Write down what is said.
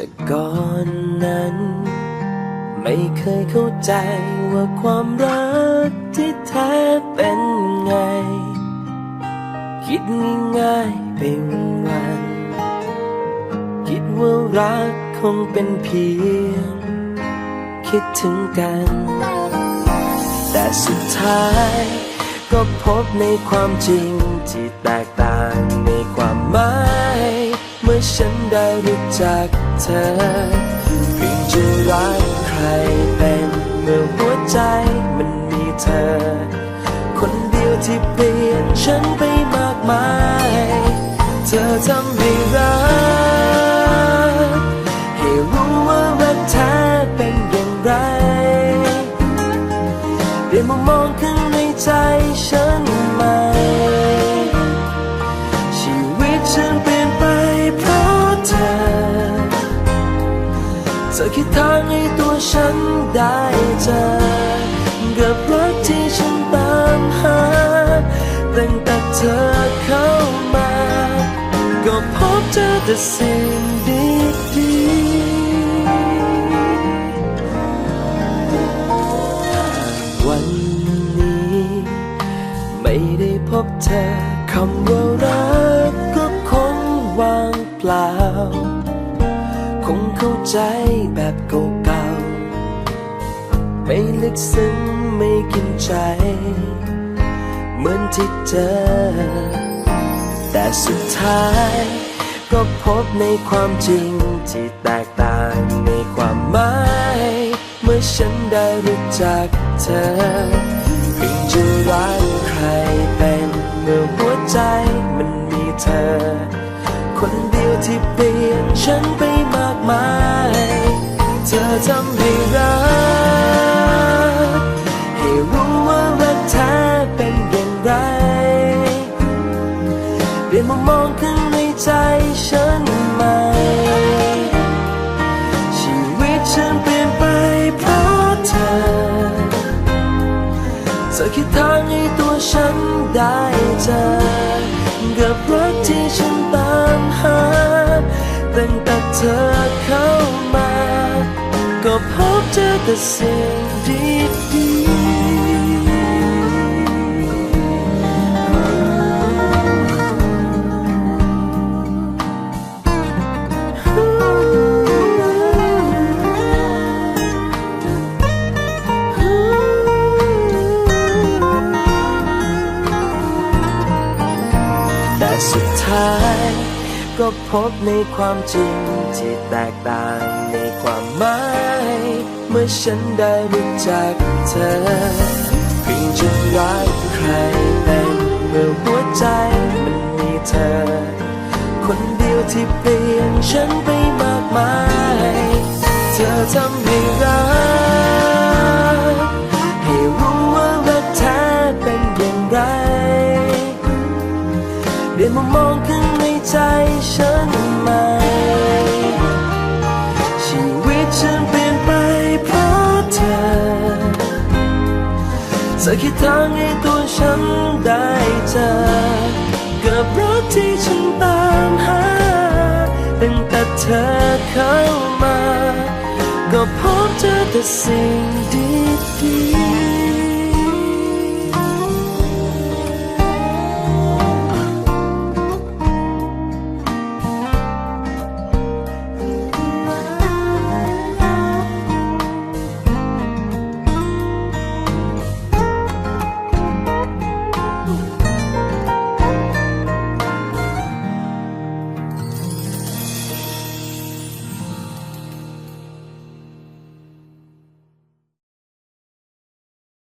แต่ก่อนนั้น ไม่เคยเข้าใจว่าความรักที่แท้เป็นไง คิดง่ายๆไปวันๆคิดว่ารักคงเป็นเพียง คิดถึงกัน แต่สุดท้ายก็พบในความจริงที่แตกต่างในความหมาย ฉันได้รู้จักเธอเพียงจะรักใครเป็นเมื่อหัวใจมันมีเธอ คนเดียวที่เปลี่ยนฉันไปมากมาย เธอทำให้รัก ให้รู้ว่ารักแท้เป็นอย่างไรเปลี่ยนมุมมองข้างในใจฉัน อคิดทางให้ตัวฉันได้เจอ กับรักที่ฉันตามหา ตั้งแต่เธอเข้ามา ก็พบเจอแต่สิ่งดีๆวันนี้ ไม่ได้พบเธอคำว่ารักก็คงว่างเปล่า ใจแบบเก่าๆ ไม่ลึกซึ้งไม่กินใจ เหมือนที่เจอ แต่สุดท้ายก็พบในความจริงที่แตกต่างในความหมาย เมื่อฉันได้รู้จักเธอเพียงจะรักใครเป็นเมื่อหัวใจมันมีเธอ คนเดียวที่เปลี่ยนฉันไป เปลี่ยนมุมมองข้างในใจฉันใหม่ ชีวิตฉันเปลี่ยนไปเพราะเธอ เธอคิดทางให้ตัวฉันได้เจอ กับรักที่ฉันตามหา ตั้งแต่เธอเข้ามา ก็พบเจอแต่สิ่ง สุดท้าย ก็พบในความจริงที่แตกต่างในความหมาย เมื่อฉันได้รู้จักเธอเพียงจะรักใครเป็นเมื่อหัวใจมันมีเธอ คนเดียวที่เปลี่ยนฉันไปมากมาย เธอทำให้รัก เธอคิดทางให้ตัวฉันได้เจอกับรักที่ฉันตามหาตั้งแต่เธอเข้ามา ก็พบเจอแต่สิ่งดีๆ